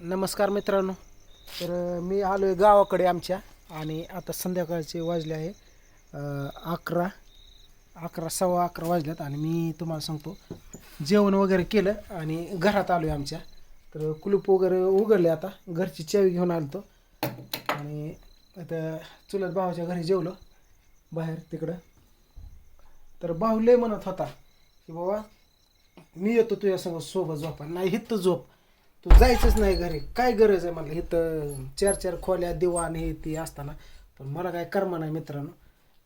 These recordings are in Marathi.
नमस्कार मित्रांनो. तर मी आलो आहे गावाकडे आमच्या आणि आता संध्याकाळचे वाजले आहे अकरा अकरा सव्वा अकरा वाजल्यात आणि मी तुम्हाला सांगतो जेवण वगैरे केलं आणि घरात आलो आहे आमच्या. तर कुलूप वगैरे उघडले आता घरची चवी घेऊन आलो तो आणि आता चुलत भावाच्या घरी जेवलो बाहेर तिकडं. तर भाऊ लय म्हणत होता की बाबा मी येतो तुझ्यासोबत सोबत झोपा नाही हित झोप. तू जायचंच नाही घरी. काय गरज आहे मला? इथं चार चार खोल्या दिवाण हे ती असताना. पण मला काय कर्म नाही मित्रांनो.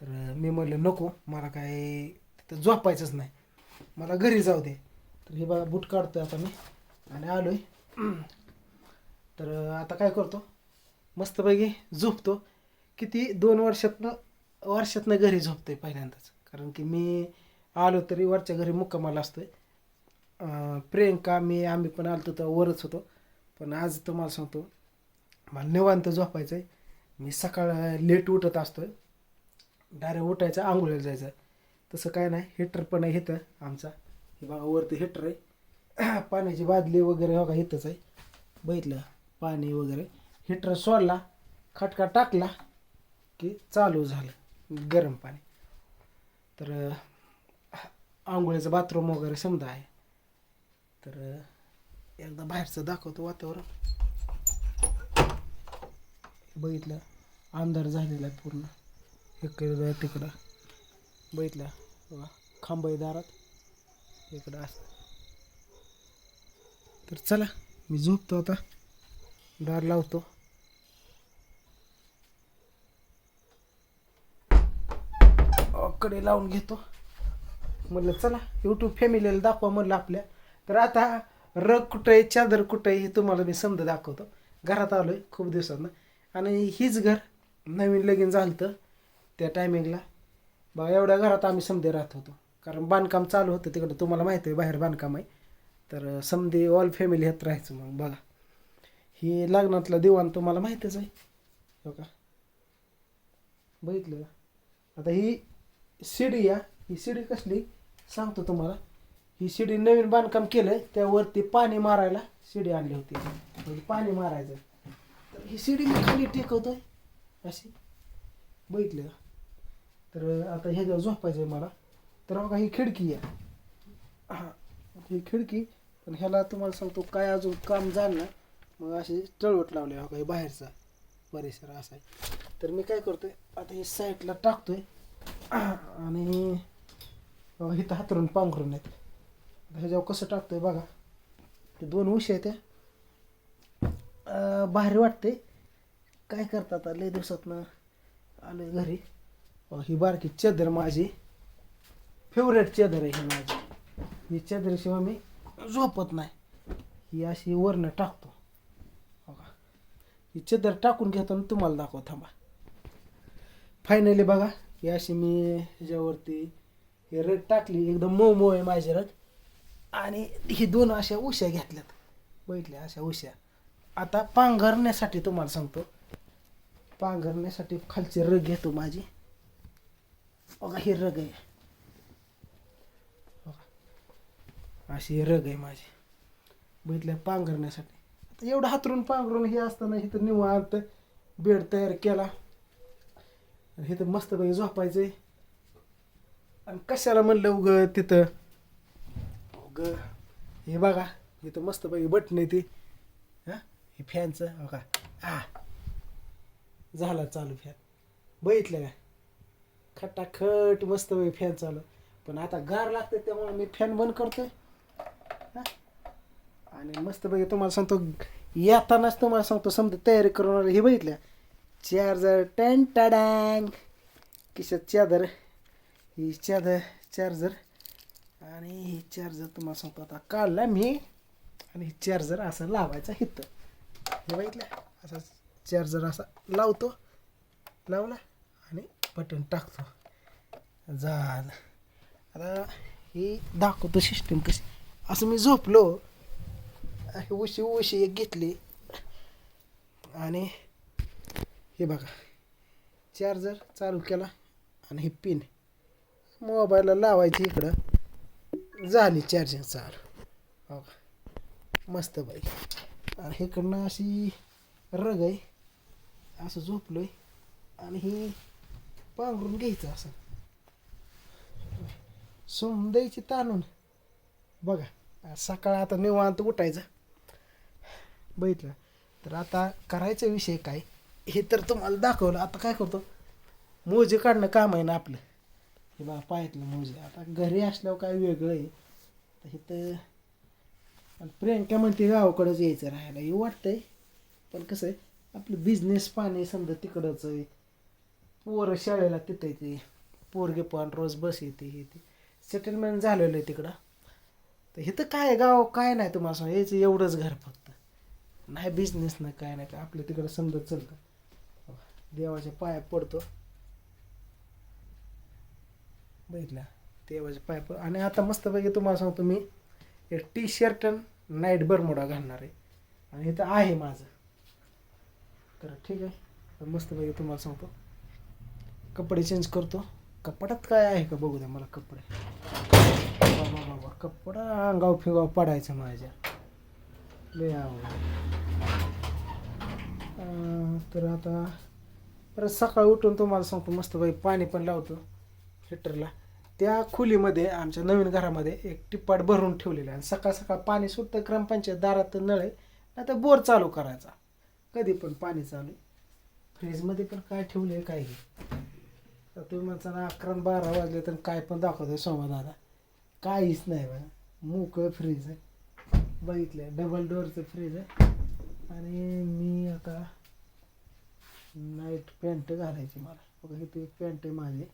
तर मी म्हटलं नको मला काय तिथं झोपायचंच नाही. मला घरी जाऊ दे. तर हे बघा बूट काढतोय आता मी. आणि आलो आहे तर आता काय करतो? मस्तपैकी झोपतो. किती? दोन वर्षातनं वर्षातनं घरी झोपतोय पहिल्यांदाच. कारण की मी आलो तरी वरच्या घरी मुक्कामाला असतोय. प्रियंका मी आम्ही पण आलो तर वरच होतो. पण आज तुम्हाला सांगतो मला निवांत झोपायचं आहे मी सकाळ लेट उठत असतो डायरेक्ट उठायचं आंघोळीला जायचं. तसं काय नाही हिटर पण आहे इथं आमचा. हे बघा वरती हिटर आहे. पाण्याची बादली वगैरे बघा इथंच आहे. बघितलं पाणी वगैरे. हिटर सोडला खटका टाकला की चालू झालं गरम पाणी. तर आंघोळीचं बाथरूम वगैरे समजा आहे. तर एकदा बाहेरचं दाखवतो वातावरण. बघितलं अंधार झालेला आहे पूर्ण. इकडं तिकडं. बघितलं बघा खांबाई दारात. इकडं असं. तर चला मी झोपतो आता. दार लावतो. कडे लावून घेतो. म्हणलं चला यूट्यूब फॅमिलीला दाखवा म्हणलं आपल्या. तर आता रग कुठं आहे चादर कुठं आहे हे तुम्हाला मी समजा दाखवतो. घरात आलो आहे खूप दिवसांना. आणि हीच घर नवीन लगीन झालं होतं त्या टायमिंगला बा एवढ्या घरात आम्ही समधे राहत होतो. कारण बांधकाम चालू होतं तिकडं. तुम्हाला माहिती आहे बाहेर बांधकाम आहे. तर समधे ऑल फॅमिली ह्यात राहायचं मग बघा. ही लग्नातलं दिवाण तुम्हाला माहितीच आहे. हो का? बघितलं आता ही शिडी या. ही शिडी कसली? सांगतो तुम्हाला. ही शिडी नवीन बांधकाम केलं त्यावरती पाणी मारायला शिडी आणली होती. म्हणजे पाणी मारायचं. तर ही शिडी मी खाली टेकवतोय अशी बघितलं तर आता ह्याच्यावर झोपायचं आहे मला. तर बघा ही खिडकी आहे. हां ही खिडकी पण ह्याला तुम्हाला सांगतो काय अजून काम झालं ना मग अशी चळवट लावली बघा का हे बाहेरचा परिसर असा आहे. तर मी काय करतोय आता हे साईडला टाकतोय. आणि इथं हातरून पांघरून आहेत. ह्याच्यावर कसं टाकतोय बघा. ते दोन उशी आहेत त्या. भारी वाटते काय करतात आता? लय दिवसातनं आलोय घरी. ही बारकी चादर माझी. फेवरेट चादर आहे ही माझी. ही चादरीशिवाय मी झोपत नाही. ही अशी वरनं टाकतो. ही चादर टाकून घेतो तुम्हाला दाखव थांबा. फायनली बघा ही अशी मी ह्याच्यावरती हे रग टाकली. एकदम मऊ मऊ आहे माझी रग. आणि ही दोन अशा उश्या घेतल्यात. बघितल्या अशा उश्या. आता पांघरण्यासाठी तुम्हाला सांगतो. पांघरण्यासाठी खालची रग घेतो माझी. बघा ही रग आहे. बघा. अशी रग आहे माझी. बैठल्या पांघरण्यासाठी. आता एवढं हातरून पांघरून हे असताना इथं निवांत बेड तयार केला. आणि इथं मस्तपैकी आहे आणि कशाला म्हणलं उगं तिथं? उग हे बघा इथं मस्तपैकी बटन आहे ते. हां? हे फॅनचं हो का? हा झाला चालू फॅन. बघितलं का? खटाखट मस्तपैकी फॅन चालू. पण आता गार लागते त्यामुळे मी फॅन बंद करतोय. हा? आणि मस्तपैकी तुम्हाला सांगतो येतानाच तुम्हाला सांगतो समजा तयारी करून हे बघितलं? चार्जर टॅन टाडँग किशात चादर. ही चादर चार्जर. आणि हे चार्जर तुम्हाला सांगतो आता काढला मी. आणि हे चार्जर असं लावायचा हिथं हे बघितलं असा चार्जर असा लावतो लावला आणि बटन टाकतो. झालं. आता ही दाखवतो सिस्टीम कशी. असं मी झोपलो. अशी उशी उशी एक घेतली. आणि हे बघा. चार्जर चालू केला आणि हे पिन मोबाईलला लावायची इकडं. झाली चार्जिंग चालू. हो का? मस्त बाई. आणि हेकडनं अशी रग आहे. असं झोपलो आहे आणि हे पांघरून घ्यायचं असं. सोम द्यायची ताणून बघा सकाळ आता निवांत उठायचं. बघितलं. तर आता करायचा विषय काय? हे तर तुम्हाला दाखवलं. आता काय करतो? मोजे काढणं काम आहे ना आपलं. हे बा पायातलं मोजे आता घरी असल्यावर काय वेगळं आहे. तर इथं प्रियंका म्हणते गावाकडंच यायचं राहायला. हे वाटतंय. पण कसं आहे आपलं बिझनेस पाणी समजा तिकडंच आहे. पोरं शाळेला तिथं येते. पोरगे पण रोज बस येते हे ते सेटलमेंट झालेलं आहे तिकडं. तर इथं काय गाव काय नाही तुम्हाला सांग. यायचं एवढंच घर फक्त. नाही बिझनेस नाही काय नाही काय. आपलं तिकडं समजत चालतं. देवाच्या पाया पडतो. बघितला. तेव्हाचे पायप आणि आता मस्तपैकी तुम्हाला सांगतो मी एक टी शर्ट आणि नाईट बरमोडा घालणार आहे. आणि इथं आहे माझं. तर ठीक आहे. मस्तपैकी तुम्हाला सांगतो. कपडे चेंज करतो. कपड्यात काय आहे का बघू द्या मला कपडे. बाबा कपडा अंगाव फिगाव पडायचं माझ्या. लय आवड तर आता परत सकाळी उठून तुम्हाला सांगतो मस्तपैकी पाणी पण लावतो. हिटरला त्या खोलीमध्ये आमच्या नवीन घरामध्ये एक टिप्पाट भरून ठेवलेलं आहे. आणि सकाळ सकाळ पाणी सुटतं ग्रामपंचायत दारात नळ आहे नाही तर बोर चालू करायचा. कधी पण पाणी चालू आहे. फ्रीजमध्ये पण काय ठेवलं आहे काय तर तुम्ही म्हणताना अकरा बारा वाजले तर काय पण दाखवतोय सोमा दादा. काहीच नाही बघा. मोकळं फ्रीज आहे. बघितलं डबल डोअरचं फ्रीज आहे. आणि मी आता नाईट पॅन्ट घालायची मला. बघा किती पॅन्ट आहे माझी.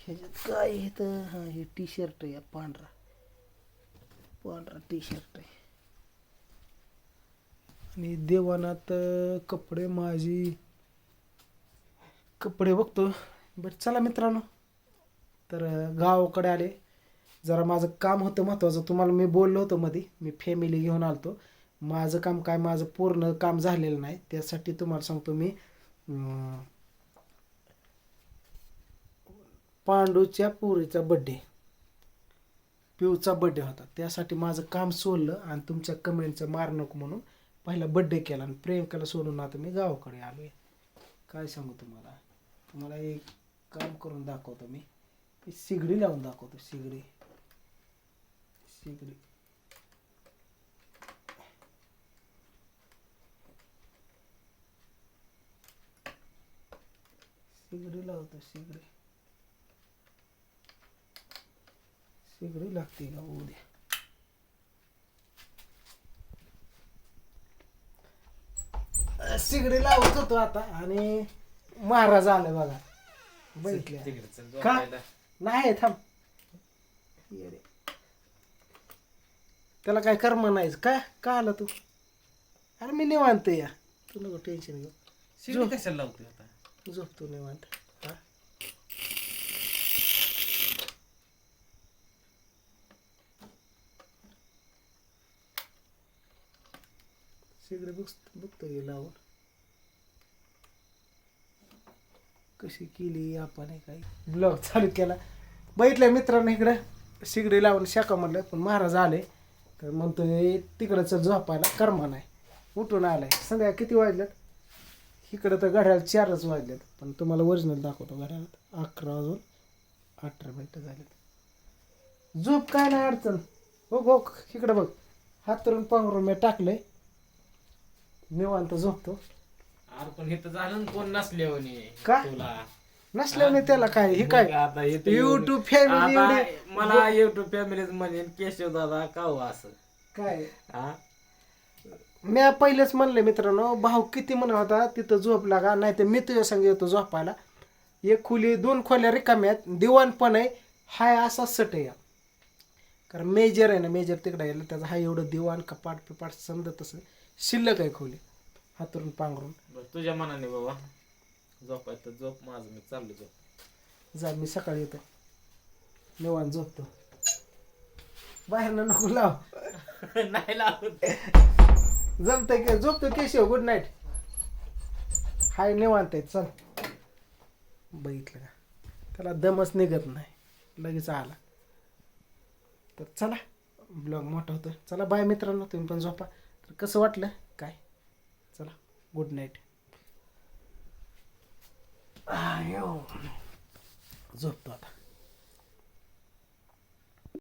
ह्याच्यात काय आहे तर हां हे टी शर्ट आहे पांढरा. पांढरा टी शर्ट आहे. आणि देवानात कपडे माझी. कपडे बघतो. बट चला मित्रांनो. तर गावाकडे आले. जरा माझं काम होतं महत्त्वाचं तुम्हाला मी बोललो होतो मध्ये मी फॅमिली घेऊन आलतो. माझं काम काय? माझं पूर्ण काम झालेलं नाही. त्यासाठी तुम्हाला सांगतो मी. पांडूच्या पोरीचा बड्डे पिऊचा बड्डे होता. त्यासाठी माझं काम सोडलं आणि तुमच्या कमेंटचं मार नको म्हणून पहिला बड्डे केला आणि प्रियंकाला सोडून आता मी गावाकडे आलो आहे काय सांगू तुम्हाला? तुम्हाला एक काम करून दाखवतो मी. ती सिगडी लावून दाखवतो सिगडी सिगडी सिगडी लावतो सिगडी सिगडी लागते का उद्या सिगडी लावत होतो आता आणि महाराज आले बघा. बघितले का? नाही थांब. त्याला काय कर्म नाही काय का आला तू? अरे मी निवांत या तू नको टेन्शन घेऊ. कशाला लावते आता? झोपतो निवांत. हा बघ बघतो हे लावून. कशी केली आपण काही. ब्लॉग चालू केला. बघितलं मित्रांनो इकडं शिगडी लावून शाखा म्हणलं पण महाराज आले. तर म्हणतो तिकडचं झोपायला कर्मा नाही. उठून आलाय. संध्या किती वाजल्यात इकडं तर घड्याला चारच वाजलेत. पण तुम्हाला ओरिजिनल दाखवतो घड्याळात अकरा वाजून अठरा मिनटं झालेत. झोप काय नाही अडचण. हो हो इकडं बघ. हातरून पांघरून मी टाकलंय. निवांत झोपतो. अरे पण हे तर झालं ना कोण नसल्यावानी का? तुला. नसल्याने त्याला काय? हे काय? आता हे युट्यूब फॅमिली आता एवढी मला युट्यूब फॅमिली म्हणजे केशव दादा का हो असं? काय? हा? मी पहिलेच म्हणले मित्रांनो भाऊ किती म्हणत होता तिथं झोप लागा नाही तर मी तुझ्या संग येतो झोपायला. एक खोली दोन खोल्या रिकाम्या आहेत दिवाण पण आहे हाय असा सट आहे. कारण मेजर आहे ना मेजर तिकडे गेलं त्याचं हाय एवढं दिवाण कपाट पिपाट समजा तसं शिल्लक आहे खोली. हातरून पांघरून. बरं, तुझ्या मनाने बाबा. झोपायचं तर झोप माझं मी चाललो झोप. जा मी सकाळी येतो. निवांत झोपतो. बाहेरनं नको लाव. नाही लावत. जमतंय का? झोपतो केशव गुड नाईट हाय निवांत आहे. चल. बघितलं का? त्याला दमच निघत नाही. लगेच आला. तर चला. ब्लॉग मोठा होतो चला बाय मित्रांनो. तुम्ही पण झोपा. तर कसं वाटलं? काय? चला गुड नाईट झोपतो आता.